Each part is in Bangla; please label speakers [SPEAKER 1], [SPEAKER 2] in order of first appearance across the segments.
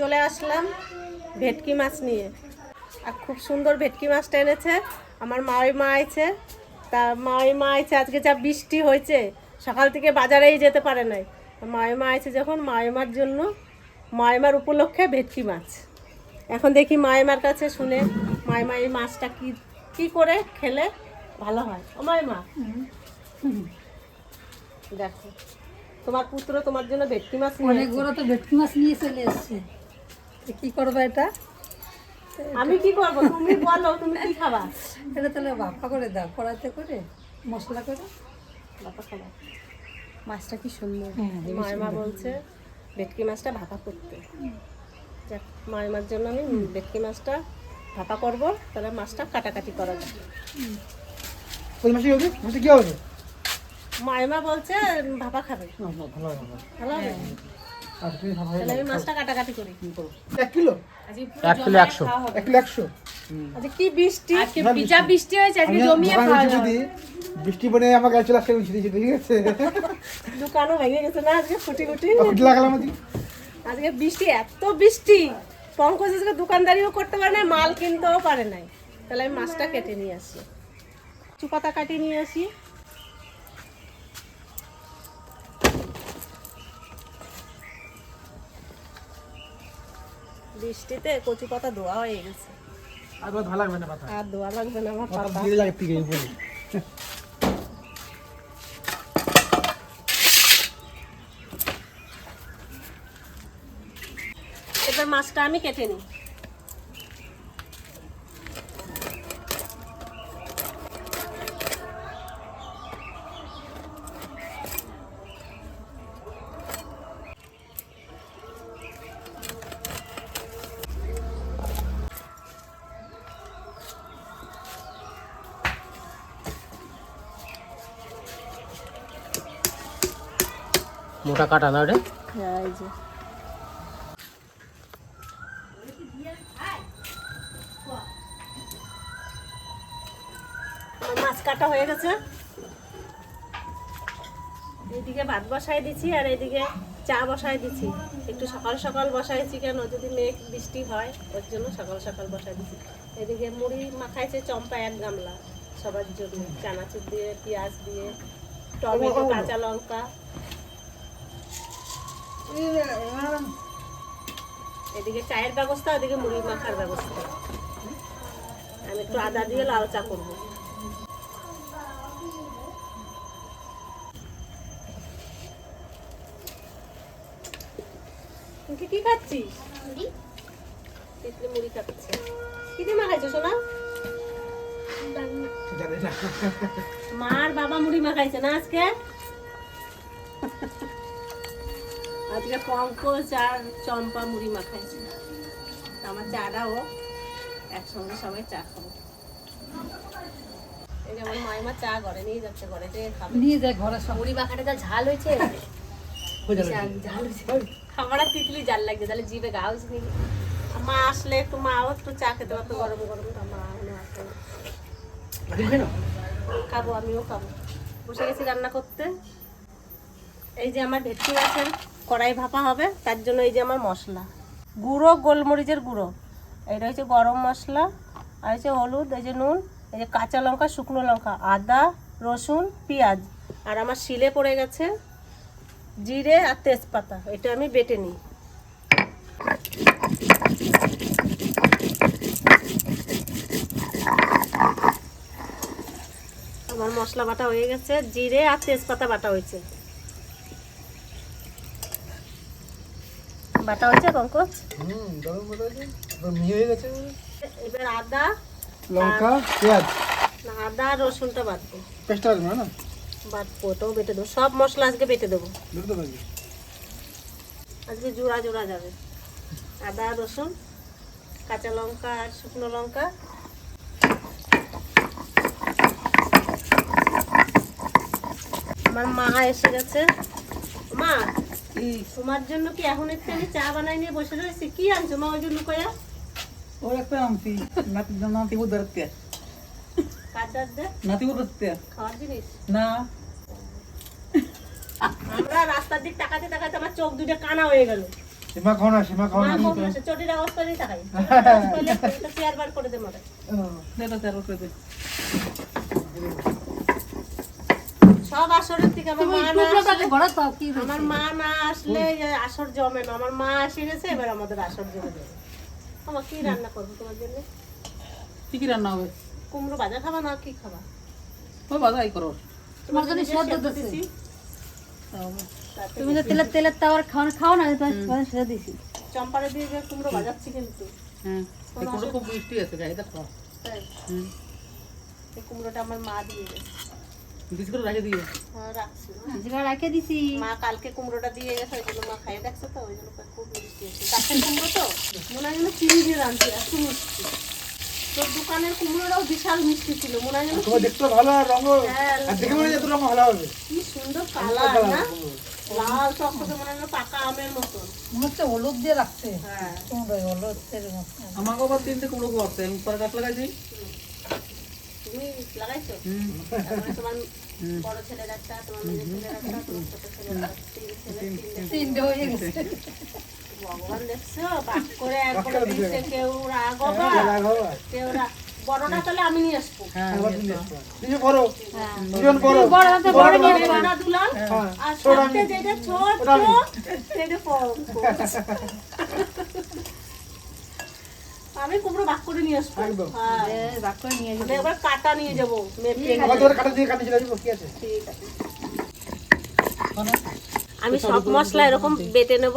[SPEAKER 1] চলে আসলাম ভেটকি মাছ নিয়ে। আর খুব সুন্দর ভেটকি মাছটা এনেছে। আমার মাওই মা আছে তা মাওই মা আছে আজকে যা বৃষ্টি হয়েছে, সকাল থেকে বাজারেই যেতে পারে নাই। মাওই মা আছে যখন মার জন্য মায়েমার উপলক্ষে ভেটকি মাছ। এখন দেখি মায়েমার কাছে শুনে মায়েমা এই মাছটা কি কি করে খেলে ভালো হয়। ও মায়েমা দেখো, তোমার পুত্র তোমার জন্য ভেটকি মাছ
[SPEAKER 2] অনেক বড় তো ভেটকি মাছ নিয়ে চলে এসছে। কি করব এটা?
[SPEAKER 1] আমি কি করব? তুমি বলো তুমি কি খাবা?
[SPEAKER 2] এটা তাহলে ভাপা করে দাও কড়াইতে করে মশলা করে।
[SPEAKER 1] বাবা খাবা। মাছটা কি সুন্দর।
[SPEAKER 2] হ্যাঁ, হেবি
[SPEAKER 1] মায়েমা বলছে ভেটকি মাছটা ভাপা করতে। যাক মায়েমার জন্য আমি ভেটকি মাছটা ভাপা করব তাহলে মাছটা কাটাকাটি করা যাবে।
[SPEAKER 3] ওই মাসে হবে মাসে কি হবে
[SPEAKER 1] মায়েমা বলছে ভাপা খাবে।
[SPEAKER 3] ভালো হবে ভালো হবে।
[SPEAKER 1] তাহলে আমি মাছটা কাটাকাটি করি।
[SPEAKER 3] এক কিলো?
[SPEAKER 4] এক কিলো একশো।
[SPEAKER 3] এক কিলো একশো।
[SPEAKER 1] আজকে কি বৃষ্টি?
[SPEAKER 3] বনে আমার চলে দিয়েছি, ঠিক আছে?
[SPEAKER 1] দোকানও ভেঙে গেছে না আজকে ফুটি ফুটি
[SPEAKER 3] ফুটি লাগালাম আজকে।
[SPEAKER 1] আজকে বৃষ্টি এত বৃষ্টি। পঙ্কজ আজকে দোকানদারিও করতে পারে না মাল কিনতেও পারে নাই। তাহলে আমি মাছটা কেটে নিয়ে আসি। চুপাতা কাটিয়ে নিয়ে আসি। বৃষ্টিতে কচু পাতা ধোয়া হয়ে গেছে।
[SPEAKER 3] আর ধোয়া লাগবে না পাতা?
[SPEAKER 1] আর ধোয়া লাগবে না আমার
[SPEAKER 3] পাতা দিয়ে লাগে উপরে
[SPEAKER 1] এবার মাছটা আমি কেটে নিই।
[SPEAKER 4] মোটা কাটা না ওটা
[SPEAKER 1] হ্যাঁ মাছ কাটা হয়ে গেছে। এইদিকে ভাত বসাই দিছি আর এইদিকে চা বসাই দিছি। একটু সকাল সকাল বসাইছি কেন? যদি মেঘ বৃষ্টি হয় ওর জন্য সকাল সকাল বসাই দিছি। এদিকে মুড়ি মাখাইছে চম্পা এক গামলা সবার জন্য। চানাচুর দিয়ে পেঁয়াজ দিয়ে টমেটো কাঁচা লঙ্কা। এদিকে চায়ের ব্যবস্থা ওদিকে মুড়ি মাখার ব্যবস্থা। আমি একটু আদা দিয়ে লাল চা করব। তুই কি খাচ্ছিস? তিতলি মুড়ি খাচ্ছে। কি দিয়ে মাখাইছো সোনা? মার বাবা মুড়ি মাখাইছে না আজকে? আজকে পঙ্কজ আর চম্পা মুড়ি মাখাইছে। আমার চাটাও একসঙ্গে সবাই চা খাব। এই যেমন মাইমা চা ঘরে নিয়ে যাচ্ছে ঘরে যে খাবে।
[SPEAKER 2] নিয়ে যায় ঘরে সব।
[SPEAKER 5] মুড়ি মাখাটা যা ঝাল হয়েছে। ঝাল হয়েছে? আমার আর তিতলি জাল লাগছে তাহলে জিভে গা হয়েছে নাকি?
[SPEAKER 1] মা আসলে একটু মাও একটু চা খেতে পারতো গরম গরম। মা? খাব আমিও খাব। বসে গেছি রান্না করতে। এই যে আমার ভেটকি মাছের কড়াই ভাপা হবে, তার জন্য এই যে আমার মশলা। গুঁড়ো, গোলমরিচের গুঁড়ো। এটা হচ্ছে গরম মশলা, আর হচ্ছে হলুদ, এই যে নুন, এই যে কাঁচা লঙ্কা, শুকনো লঙ্কা, আদা, রসুন, পেঁয়াজ। আর আমার শিলে পড়ে গেছে জিরে আর তেজপাতা, এটা আমি বেটে নিই। আমার মশলা বাটা হয়ে গেছে, জিরে আর তেজপাতা বাটা হয়েছে। বাটা হয়েছে পঙ্কজ?
[SPEAKER 3] হুম, হয়েছে। এবার মিহি হয়ে গেছে।
[SPEAKER 1] এবার আদা
[SPEAKER 3] লঙ্কা পেঁয়াজ।
[SPEAKER 1] না আদা রসুনটা বাটবো
[SPEAKER 3] পেস্টটা আসবে না?
[SPEAKER 1] বাটবো ওটাও বেটে দেবো। সব মশলা আজকে বেটে দেবো। আজকে জোড়া জোড়া যাবে। আদা রসুন কাঁচা লঙ্কা আর শুকনো লঙ্কা। আমার মা এসে গেছে। মা তোমার জন্য কি এখন একটু আমি চা বানাই নিয়ে বসে রয়েছি? কি আনছো মা ওই জন্য কয়া
[SPEAKER 6] ওর একটা আনছি
[SPEAKER 1] নাতি নাতি
[SPEAKER 6] উদারতে নাতি উদারতে
[SPEAKER 1] খাওয়ার
[SPEAKER 6] না।
[SPEAKER 1] আমরা রাস্তার দিক তাকাতে তাকাতে আমার চোখ দুটো কানা হয়ে গেল।
[SPEAKER 3] সীমা খাও না সীমা খাও না
[SPEAKER 1] চটির অবস্থা নেই তাকাই। চেয়ার বার করে দে
[SPEAKER 6] মাথায় চেয়ার করে দে।
[SPEAKER 1] সব আসরের থেকে আমার মা না আমার মা না আসলে আসর জমে না। আমার মা এসে গেছে এবার আমাদের আসর জমে যাবে। আমার কি রান্না করব তোমার জন্য?
[SPEAKER 6] কি কি রান্না হবে?
[SPEAKER 1] কুমড়ো ভাজা খাবা না কি খাবা?
[SPEAKER 6] ওই বাজাই করো।
[SPEAKER 2] তোমার জন্য সেদ্ধ
[SPEAKER 1] সেদ্ধ
[SPEAKER 2] দিছি। তুমি তো তেলের তেলের তাওয়ার খাও না খাও না তোমার সেটা দিছি।
[SPEAKER 1] চম্পারে দিয়ে যে কুমড়ো ভাজাচ্ছি কিন্তু।
[SPEAKER 6] হ্যাঁ কুমড়ো খুব মিষ্টি আছে গায়ে দেখো
[SPEAKER 1] কুমড়োটা আমার মা দিয়ে গেছে।
[SPEAKER 6] বিশ রাখে দিয়ে
[SPEAKER 1] হ্যাঁ রাখছি।
[SPEAKER 2] আজকে রেখে দিছি।
[SPEAKER 1] মা কালকে কুমড়োটা দিয়ে গেছে ওই জন্য মা খাইয়ে দেখছে তো ওই জন্য খুব মিষ্টি আছে কাছের কুমড়ো তো? মনে হয় যেন চিনি দিয়ে রাঁধছে এত মিষ্টি। তোর দোকানের কুমড়োটাও বিশাল মিষ্টি ছিল মনে হয় যেন
[SPEAKER 3] তোমার দেখতে ভালো আর রঙ আর দেখে মনে হয় রঙ ভালো হবে।
[SPEAKER 1] কি সুন্দর কালার না? লাল চকচকে মনে হয় পাকা আমের মতন
[SPEAKER 2] মনে হচ্ছে হলুদ দিয়ে রাখছে।
[SPEAKER 1] হ্যাঁ।
[SPEAKER 2] হলুদ
[SPEAKER 6] আমাকে আবার তিনটে কুমড়ো করছে আমি পরে গাছ লাগাইছি
[SPEAKER 1] তুমি লাগাইছো তোমার বড় ছেলের একটা তোমার মেজর ছেলের একটা তোমার ছোট ছেলের তিন ছেলে তিনটে
[SPEAKER 2] হয়ে গেছে
[SPEAKER 1] ভগবান দেখছ বাক করে একবারে দিচ্ছে কেউ রাগ হবে
[SPEAKER 3] রাগ হবে আর।
[SPEAKER 1] কেউ রাগ বড়টা তাহলে আমি নিয়ে আসব
[SPEAKER 6] হ্যাঁ
[SPEAKER 3] বড়
[SPEAKER 1] হ্যাঁ
[SPEAKER 3] বড়
[SPEAKER 2] বড় বড়
[SPEAKER 1] দুলাল
[SPEAKER 3] হ্যাঁ
[SPEAKER 1] আর সাথে যেটা ছোট সেটা। আমি কুমড়ো বাক করে নিয়ে আসব। হ্যাঁ।
[SPEAKER 2] ভাগ করে নিয়ে
[SPEAKER 1] আমি এবার কাটা নিয়ে যাব
[SPEAKER 3] আমার কাটা দিয়ে কাটি চলে আসব কি আছে।
[SPEAKER 1] ঠিক আছে। আমি সব মশলা এরকম বেটে নেব।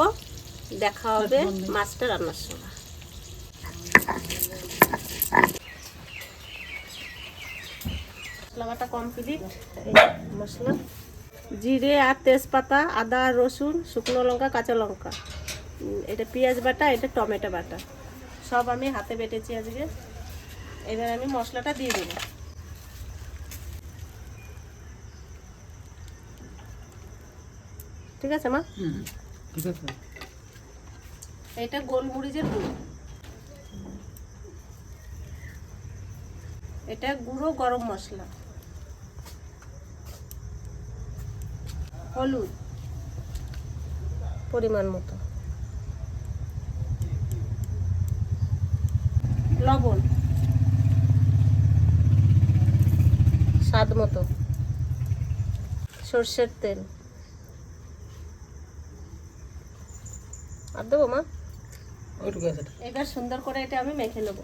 [SPEAKER 1] দেখা হবে মাছটা রান্নার সময়। মশলা বাটা কমপ্লিট মশলা। জিরে আর তেজপাতা আদা রসুন শুকনো লঙ্কা কাঁচা লঙ্কা। এটা পেঁয়াজ বাটা এটা টমেটো বাটা। সব আমি হাতে বেটেছি আজকে। এবার আমি মশলাটা দিয়ে দেবো। ঠিক আছে মা?
[SPEAKER 6] ঠিক আছে।
[SPEAKER 1] এটা গোলমরিচের গুঁড়ো। এটা গুঁড়ো গরম মশলা। হলুদ। পরিমাণ মতো। লবণ। স্বাদ মতো। সর্ষের তেল। আর দেবো মা? এবার সুন্দর করে এটা আমি মেখে নেব।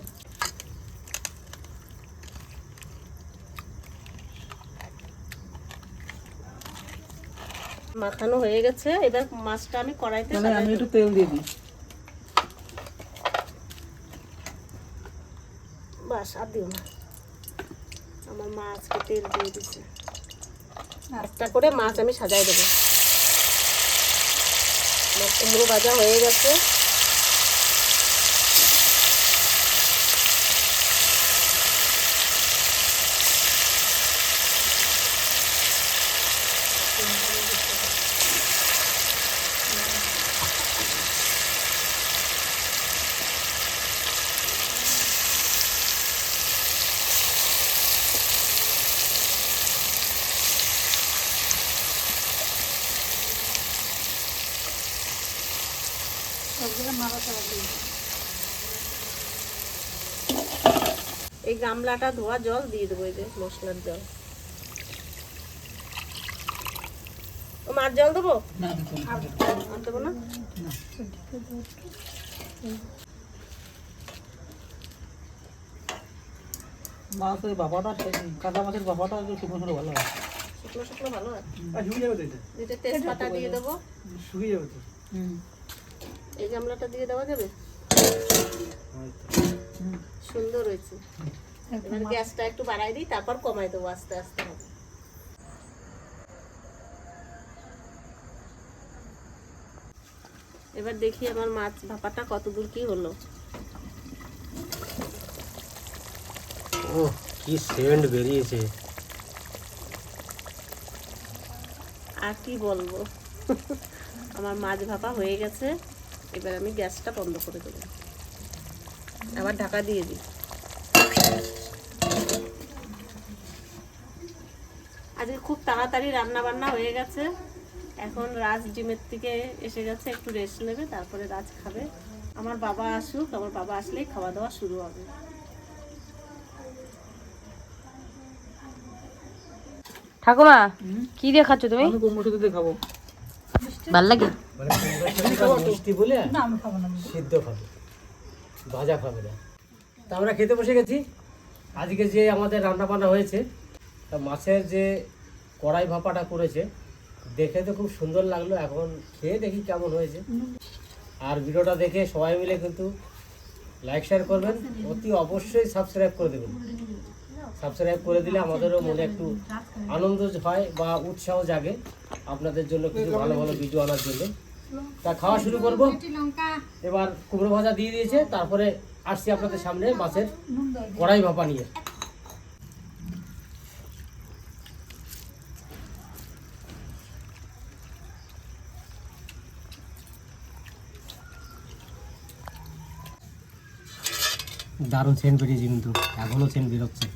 [SPEAKER 1] মাখানো হয়ে গেছে। এবার মাছটা আমি কড়াইতে
[SPEAKER 6] তাহলে আমি একটু তেল দিয়ে দিই।
[SPEAKER 1] বাস, আর দিও না। আমার মা আজকে তেল দিয়ে দিচ্ছে একটা করে মাছ আমি সাজাই দেবো। আমার কুমড়ো ভাজা হয়ে গেছে। এই গামলাটা ধোয়া জল দিয়ে দেবো এই যে মশলার জল। ও মার জল দেবো। আর দেবো না?
[SPEAKER 6] মাছের বাবাটা কাঁচা মাছের বাবাটা একটু শুকনো শুকনো ভালো হয়।
[SPEAKER 1] শুকনো শুকনো ভালো হয়।
[SPEAKER 3] শুকিয়ে যাবে তো এটা?
[SPEAKER 1] তেজপাতা দিয়ে দেবো।
[SPEAKER 3] শুকিয়ে যাবে তো?
[SPEAKER 6] হুম।
[SPEAKER 1] এই গামলাটা দিয়ে দেওয়া যাবে? সুন্দর হয়েছে। এবার গ্যাসটা একটু বাড়াই দিই তারপর কমাই দেবো আস্তে আস্তে হবে। এবার দেখি আমার মাছ ভাপাটা কত দূর কি হলো।
[SPEAKER 4] ও কি সেন্ট বেরিয়েছে।
[SPEAKER 1] আর কি বলব? আমার মাছ ভাপা হয়ে গেছে। এবার আমি গ্যাসটা বন্ধ করে দেবো। আবার ঢাকা দিয়ে দিই। আজকে খুব তাড়াতাড়ি রান্না বান্না হয়ে গেছে। এখন রাজ ডিমের থেকে এসে গেছে একটু রেস্ট নেবে তারপরে রাজ খাবে। আমার বাবা আসুক আমার বাবা আসলেই খাওয়া দাওয়া শুরু হবে।
[SPEAKER 5] ঠাকুমা কি দিয়ে খাচ্ছ তুমি?
[SPEAKER 6] দিয়ে খাব?
[SPEAKER 5] ভালো লাগে।
[SPEAKER 4] মিষ্টি বলে
[SPEAKER 2] না আমি খাব না
[SPEAKER 4] সিদ্ধ খাবে। ভাজা খাবে না। তা আমরা খেতে বসে গেছি। আজকে যে আমাদের রান্না বান্না হয়েছে তা মাছের যে কড়াই ভাপাটা করেছে দেখে তো খুব সুন্দর লাগল। এখন খেয়ে দেখি কেমন হয়েছে। আর ভিডিওটা দেখে সবাই মিলে কিন্তু লাইক শেয়ার করবেন। অতি অবশ্যই সাবস্ক্রাইব করে দেবেন। সাবস্ক্রাইব করে দিলে আমাদেরও মনে একটু আনন্দ হয় বা উৎসাহ জাগে আপনাদের জন্য কিছু ভালো ভালো ভিডিও আনার জন্য। তা খাওয়া শুরু করব। এবার কুমড়ো ভাজা দিয়ে দিয়েছে, তারপরে আসছি আপনাদের সামনে মাছের কড়াই ভাপা নিয়ে। দারুণ সেন্ট বেরিয়েছে কিন্তু এখনও সেন্ট বেরোচ্ছে।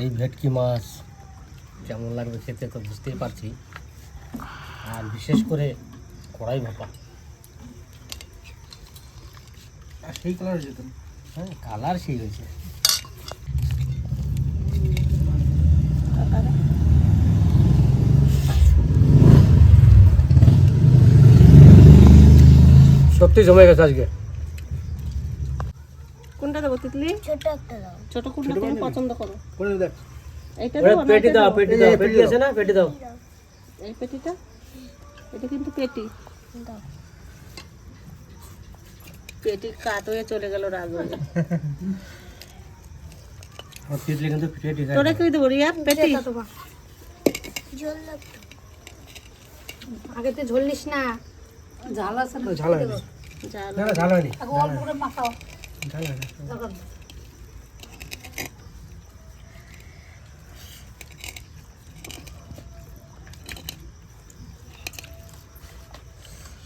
[SPEAKER 4] এই ভেটকি মাছ কেমন লাগবে খেতে তো বুঝতেই পারছি। আর বিশেষ করে কড়াই ভাপা।
[SPEAKER 3] আর সেই কালার যেত
[SPEAKER 4] হ্যাঁ কালার সেই হয়েছে। সত্যি জমে গেছে আজকে।
[SPEAKER 1] কোনটা দেবো তিতলি ছোট কোনটা তুমি পছন্দ করো।
[SPEAKER 3] করে দেখ
[SPEAKER 1] এইটা না
[SPEAKER 4] পেটি দাও পেটি দাও পেটি আছে না? পেটি দাও।
[SPEAKER 1] এই পেটিটা? এটা কিন্তু পেটি। পেটি কাট হয়ে চলে গেল রাগ হয়ে।
[SPEAKER 4] তিতলি কিন্তু পেটি
[SPEAKER 1] তোরা কি দেবো রিয়া? পেটি?
[SPEAKER 2] আগে তো ঝোলিস না। ঝাল আছে
[SPEAKER 3] ঝাল হয়নি। ঝাল হয়নি।
[SPEAKER 2] আগে অল্প করে মাখাও।
[SPEAKER 3] ঝাল হয়নি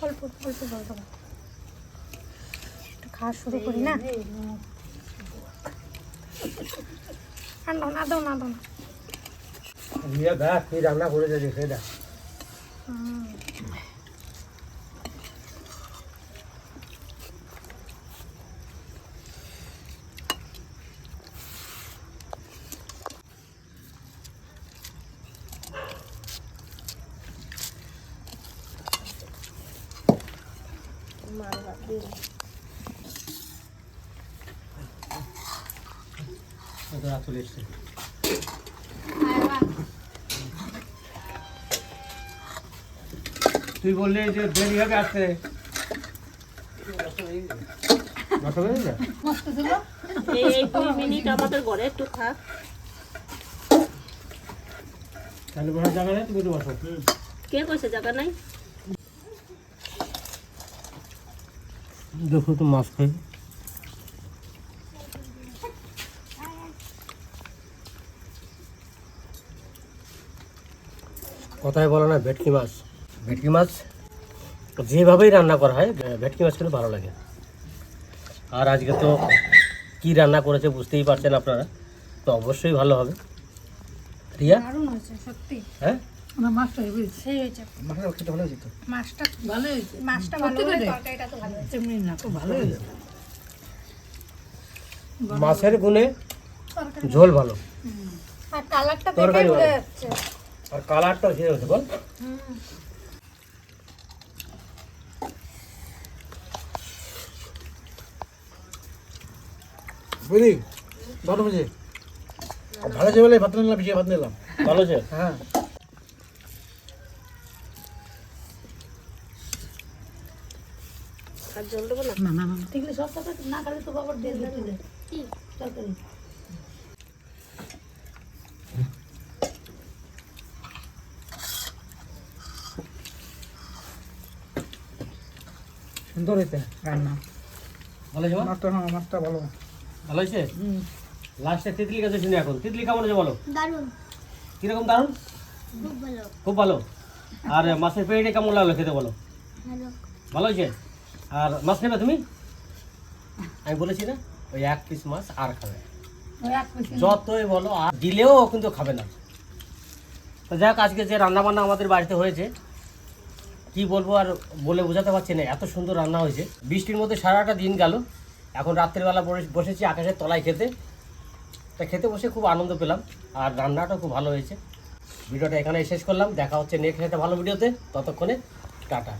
[SPEAKER 2] অল্প অল্প জল দেবো। একটু খাওয়া শুরু করি না? দাও না দাও না দাও না।
[SPEAKER 4] দেখ কি রান্না করেছে দেখে দেখ চলে এসছে তুই বললি যে দেরি হবে আসতে।
[SPEAKER 1] কে কইছে জায়গা নাই?
[SPEAKER 4] দেখো তো মাছ খাই। কথায় বলো না ভেটকি মাছ। ভেটকি মাছ যেভাবেই রান্না করা হয় ভেটকি মাছ কিন্তু ভালো লাগে। আর আজকে তো কি রান্না করেছে বুঝতেই পারছেন আপনারা তো অবশ্যই ভালো হবে। রিয়া?
[SPEAKER 2] সত্যি।
[SPEAKER 4] হ্যাঁ?
[SPEAKER 6] মাছটা হেবি
[SPEAKER 2] সেই হয়েছে।
[SPEAKER 3] মাছটা খেতে ভালো হয়েছে তো?
[SPEAKER 2] মাছটা
[SPEAKER 6] ভালো হয়েছে।
[SPEAKER 2] মাছটা ভালো হলে তরকারিটা তো ভালো হয়েছে।
[SPEAKER 6] না খুব ভালো হয়েছে।
[SPEAKER 4] মাছের গুণে ঝোল ভালো।
[SPEAKER 2] আর কালারটা দেখে বোঝা। যাচ্ছে।
[SPEAKER 4] আর হচ্ছে বল।
[SPEAKER 3] বুঝলি? ভালো হয়েছে আর ভালো আছে বলে ভাত নিলাম বেশি ভাত নিলাম।
[SPEAKER 4] ভালো আছে
[SPEAKER 3] হ্যাঁ।
[SPEAKER 1] আর জল দেবো না?
[SPEAKER 6] না না না
[SPEAKER 2] সব কথা না খালি তো বাবার দিয়ে দিতে দে কি? তরকারি
[SPEAKER 6] সুন্দর হয়েছে রান্না।
[SPEAKER 4] ভালো আছে?
[SPEAKER 3] মাছটা হ্যাঁ মাছটা ভালো।
[SPEAKER 4] ভালো হয়েছে? লাস্টে তিতলি কাছে শুনি এখন? তিতলি কেমন আছে বলো?
[SPEAKER 2] দারুণ।
[SPEAKER 4] কীরকম দারুণ
[SPEAKER 2] খুব ভালো।
[SPEAKER 4] আর মাছের পেটে কেমন লাগল খেতে বলো?
[SPEAKER 2] ভালো।
[SPEAKER 4] হয়েছে? আর মাছ নেবে তুমি? আমি বলেছি না ওই এক পিস মাছ আর খাবে। যতই বলো আর দিলেও কিন্তু খাবে না। তো যাক আজকে যে রান্না বান্না আমাদের বাড়িতে হয়েছে কি বলব আর বলে বোঝাতে পারছি না এত সুন্দর রান্না হয়েছে। বৃষ্টির মধ্যে সারাটা দিন গেল। এখন রাত্রিবেলা বসে- বসেছি আকাশের তলায় খেতে। তা খেতে বসে খুব আনন্দ পেলাম, আর রান্নাটাও খুব ভালো হয়েছে। ভিডিওটা এখানে শেষ করলাম, দেখা হচ্ছে নেক্সট একটা ভালো ভিডিওতে, ততক্ষণে টাটা।